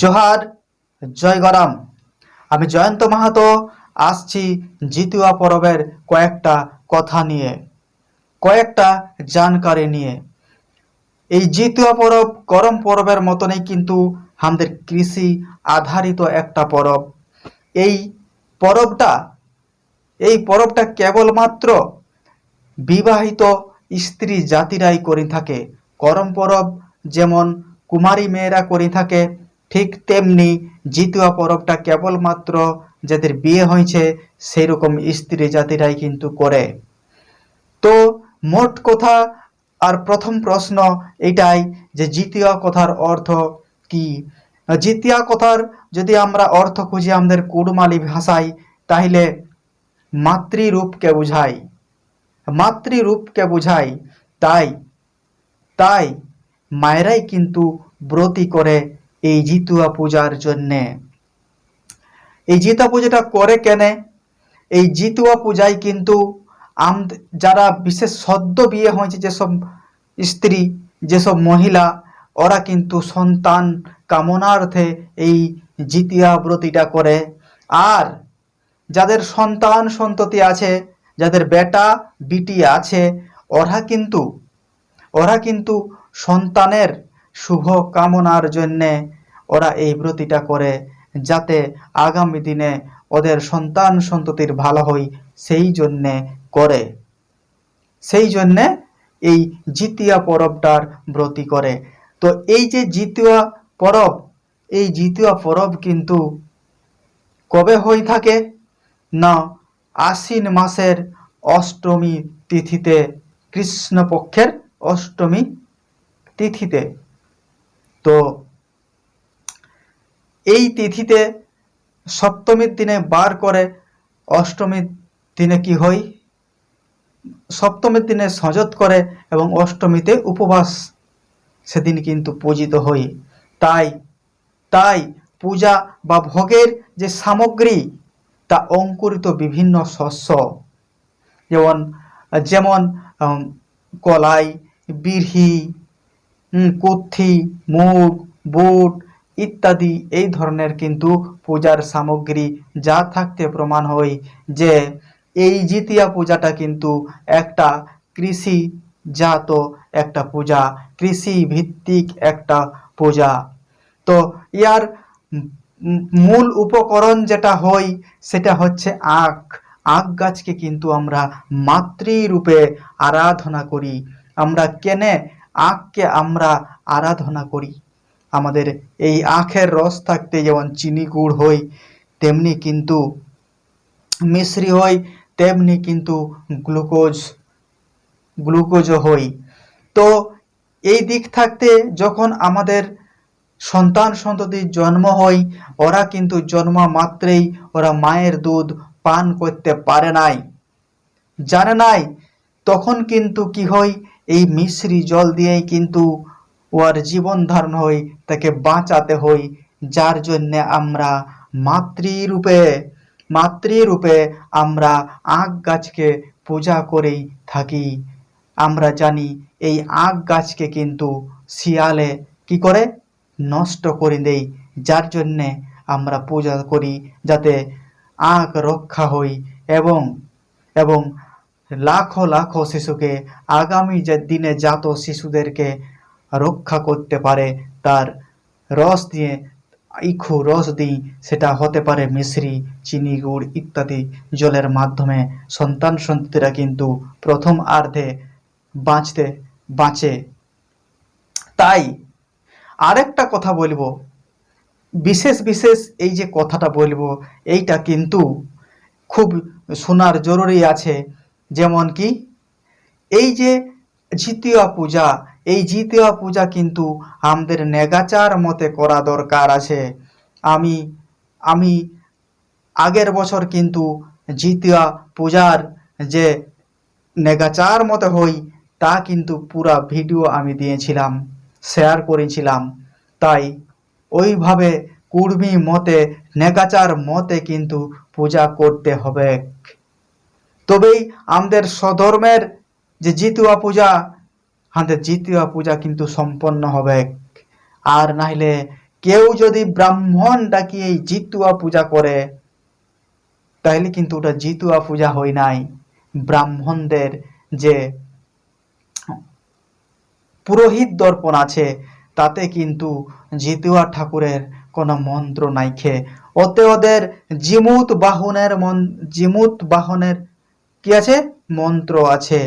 জোহার, জয় গরাম। আমি জয়ন্ত মাহাতো, আসছি জিতুয়া পরবের কয়েকটা কথা নিয়ে, কয়েকটা জানকারি নিয়ে। এই জিতুয়া পরব করম পরবের মতনই কিন্তু আমাদের কৃষি আধারিত একটা পরব। এই পরবটা এই পরবটা কেবলমাত্র বিবাহিত স্ত্রী জাতিরাই করে থাকে। করম পরব যেমন কুমারী মেয়েরা করে থাকে ঠিক তেমনি জিতুয়া পরবটা কেবলমাত্র যাদের বিয়ে হয়েছে সেই রকম স্ত্রী জাতিরাই কিন্তু করে। তো মোট কথা আর প্রথম প্রশ্ন এটাই যে জিতিয়া কথার অর্থ কি? জিতিয়া কথার যদি আমরা অর্থ খুঁজি আমাদের কুড়মালি ভাষায়, তাহলে মাতৃরূপকে বুঝাই। মাতৃরূপকে বুঝাই, তাই তাই মায়েরাই কিন্তু ব্রতী করে এই জিতুয়া পূজার জন্যে। এই জিতা পূজাটা করে কেনে? এই জিতুয়া পূজায় কিন্তু আম, যারা বিশেষ সদ্য বিয়ে হয়েছে যেসব স্ত্রী, যেসব মহিলা, ওরা কিন্তু সন্তান কামনার্থে এই জিতিয়া ব্রতিটা করে। আর যাদের সন্তান সন্ততি আছে, যাদের বেটা, বিটি আছে, ওরা কিন্তু ওরা কিন্তু সন্তানের শুভ কামনার জন্যে ওরা এই ব্রতিটা করে, যাতে আগামী দিনে ওদের সন্তান সন্ততির ভালো হয় সেই জন্যে করে। সেই জন্যে এই জিতিয়া পরবটার ব্রতি করে। তো এই যে জিতিয়া পরব, এই জিতিয়া পরব কিন্তু কবে হয়ে থাকে? না, আশ্বিন মাসের অষ্টমী তিথিতে, কৃষ্ণপক্ষের অষ্টমী তিথিতে। তো এই তিথিতে সপ্তমীর দিনে বার করে অষ্টমীর দিনে কি হয়? সপ্তমীর দিনে সজত করে এবং অষ্টমীতে উপবাস সেদিন কিন্তু পূজিত হই তাই তাই পূজা বা ভোগের যে সামগ্রী তা অঙ্কুরিত বিভিন্ন শস্য, যেমন যেমন কলাই বিরহি কুথি মুগ, বুট ইত্যাদি এই ধরনের কিন্তু পূজার সামগ্রী যা থাকতে প্রমাণ হয় যে এই জিতিয়া পূজাটা কিন্তু একটা কৃষি জাত একটা পূজা, কৃষি ভিত্তিক একটা পূজা। তো ইয়ার মূল উপকরণ যেটা হয় সেটা হচ্ছে আখ। আখ গাছকে কিন্তু আমরা মাতৃরূপে আরাধনা করি। আমরা কেনে আখকে আমরা আরাধনা করি। আমাদের এই আখের রস থাকতে যেমন চিনি গুড় হই, তেমনি কিন্তু মিশ্রি হয় তেমনি কিন্তু গ্লুকোজ, গ্লুকোজও হই। তো এই দিক থাকতে যখন আমাদের সন্তান সন্ততির জন্ম হয় ওরা কিন্তু জন্ম মাত্রেই ওরা মায়ের দুধ পান করতে পারে নাই। জানে নাই, তখন কিন্তু কি হয় এই মিশ্রি জল দিয়েই কিন্তু ওর জীবন ধারণ হয় তাকে বাঁচাতে হই। যার জন্যে আমরা মাতৃরূপে মাতৃরূপে আমরা আখ গাছকে পূজা করেই থাকি। আমরা জানি এই আখ গাছকে কিন্তু শিয়ালে কি করে? নষ্ট করে দেই। যার জন্যে আমরা পূজা করি যাতে আখ রক্ষা হই এবং এবং লাখো লাখো শিশুকে আগামী যে দিনে জাত শিশুদেরকে রক্ষা করতে পারে, তার রস দিয়ে, ইখু রস দিই সেটা হতে পারে মিশ্রি, চিনি, গুড় ইত্যাদি জলের মাধ্যমে। সন্তান সন্ততিরা কিন্তু প্রথম আর্ধে বাঁচতে বাঁচে। তাই আরেকটা কথা বলব। বিশেষ বিশেষ এই যে কথাটা বলব, এইটা কিন্তু খুব শোনার জরুরি আছে। যেমন কি? এই যে জিতিয়া পূজা, এই জিতিয়া পূজা কিন্তু আমাদের নেগাচার মতে করা দরকার আছে। আমি আমি আগের বছর কিন্তু জিতিয়া পূজার যে নেগাচার মতে হই, তা কিন্তু পুরা ভিডিও আমি দিয়েছিলাম, শেয়ার করেছিলাম। তাই ওইভাবে কুর্মী মতে, নেগাচার মতে কিন্তু পূজা করতে হবে। তবেই আমাদের স্বধর্মের যে জিতুয়া পূজা, আমাদের জিতুয়া পূজা কিন্তু সম্পন্ন হবে। আর নাহলে কেউ যদি ব্রাহ্মণ ডাকিয়ে এই জিতুয়া পূজা করে, তাহলে কিন্তু ওটা জিতুয়া পূজা হয় নাই। ব্রাহ্মণদের যে পুরোহিত দর্পণ আছে, তাতে কিন্তু জিতুয়া ঠাকুরের কোনো মন্ত্র নাইখে ওতে ওদের জিমুত বাহনের মন জিমুত বাহনের কি আছে? মন্ত্র আছে।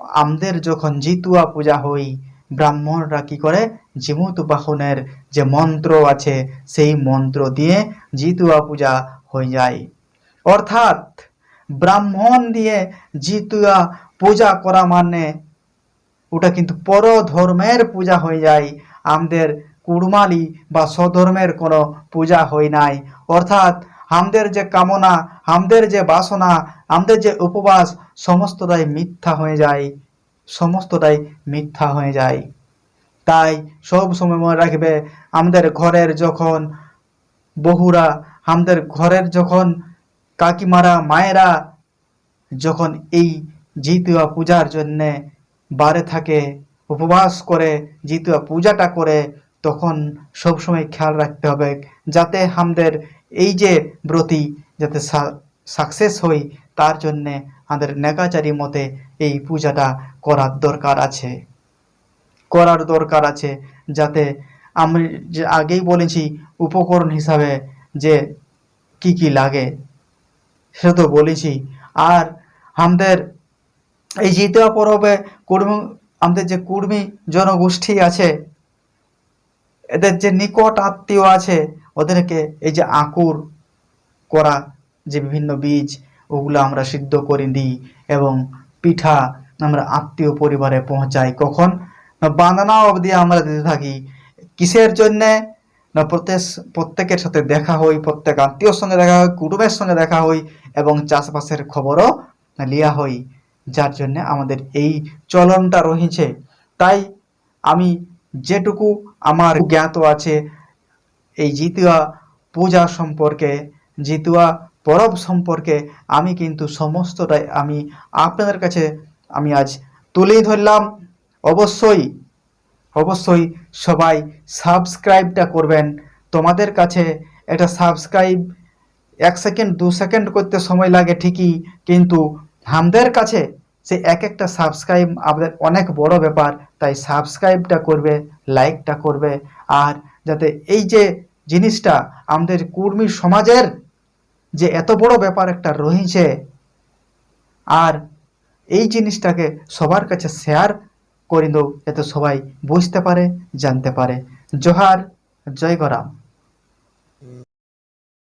আমাদের যখন জিতুয়া পূজা হই, ব্রাহ্মণরা কি করে? জিমুত বাহনের যে মন্ত্র আছে, সেই মন্ত্র দিয়ে জিতুয়া পূজা হয়ে যায়। অর্থাৎ ব্রাহ্মণ দিয়ে জিতুয়া পূজা করা মানে ওটা কিন্তু পর ধর্মের পূজা হয়ে যায়। আমাদের কুড়মালি বা স্বধর্মের কোনো পূজা হয় নাই। অর্থাৎ আমাদের যে কামনা আমাদের যে বাসনা আমাদের যে উপবাস, সমস্তটাই মিথ্যা হয়ে যায়। সমস্তটাই মিথ্যা হয়ে যায়। তাই সব সময় মনে রাখবে, আমাদের ঘরের যখন বহুরা আমাদের ঘরের যখন কাকিমারা, মায়েরা যখন এই জিতুয়া পূজার জন্যে বারে থাকে, উপবাস করে, জিতুয়া পূজাটা করে, তখন সবসময় খেয়াল রাখতে হবে, যাতে আমাদের এই যে ব্রতী যাতে সাকসেস হই, তার জন্যে আমাদের নেকাচারি মতে এই পূজাটা করার দরকার আছে। করার দরকার আছে যাতে আমি যে আগেই বলেছি উপকরণ হিসাবে যে কি কি লাগে সেটা তো বলেছি। আর আমাদের এই জিতা পরবে কুর্মী, আমাদের যে কুর্মী জনগোষ্ঠী আছে, এদের যে নিকট আত্মীয় আছে ওদেরকে এই যে আকুর করা, যে বিভিন্ন বীজ, ওগুলো আমরা সিদ্ধ করে দিই এবং পিঠা আমরা আত্মীয় পরিবারে পৌঁছাই। কখন? বাঁধনা অবধি আমরা দিতে থাকি। কিসের জন্যে? না প্রত্যেক প্রত্যেকের সাথে দেখা হই, প্রত্যেক আত্মীয়র সঙ্গে দেখা হয় কুটুমের সঙ্গে দেখা হই এবং চাষবাসের খবরও লিয়া হই, যার জন্য আমাদের এই চলনটা রয়েছে তাই আমি যেটুকু আমার জ্ঞাত আছে এই জিতুয়া পূজা সম্পর্কে, জিতুয়া পরব সম্পর্কে আমি কিন্তু সমস্তটাই আমি আপনাদের কাছে আমি আজ তুলেই ধরলাম। অবশ্যই অবশ্যই সবাই সাবস্ক্রাইবটা করবেন। তোমাদের কাছে এটা সাবস্ক্রাইব এক সেকেন্ড, দু সেকেন্ড করতে সময় লাগে ঠিকই, কিন্তু আমাদের কাছে সে এক একটা সাবস্ক্রাইব আমাদের অনেক বড় ব্যাপার, তাই সাবস্ক্রাইবটা করবে, লাইকটা করবে, আর যাতে এই যে জিনিসটা আমাদের কুর্মী সমাজের যে এত বড় ব্যাপার একটা রয়েছে আর এই জিনিসটাকে সবার কাছে শেয়ার করে দাও যাতে সবাই বুঝতে পারে, জানতে পারে। জোহার, জয় গরাম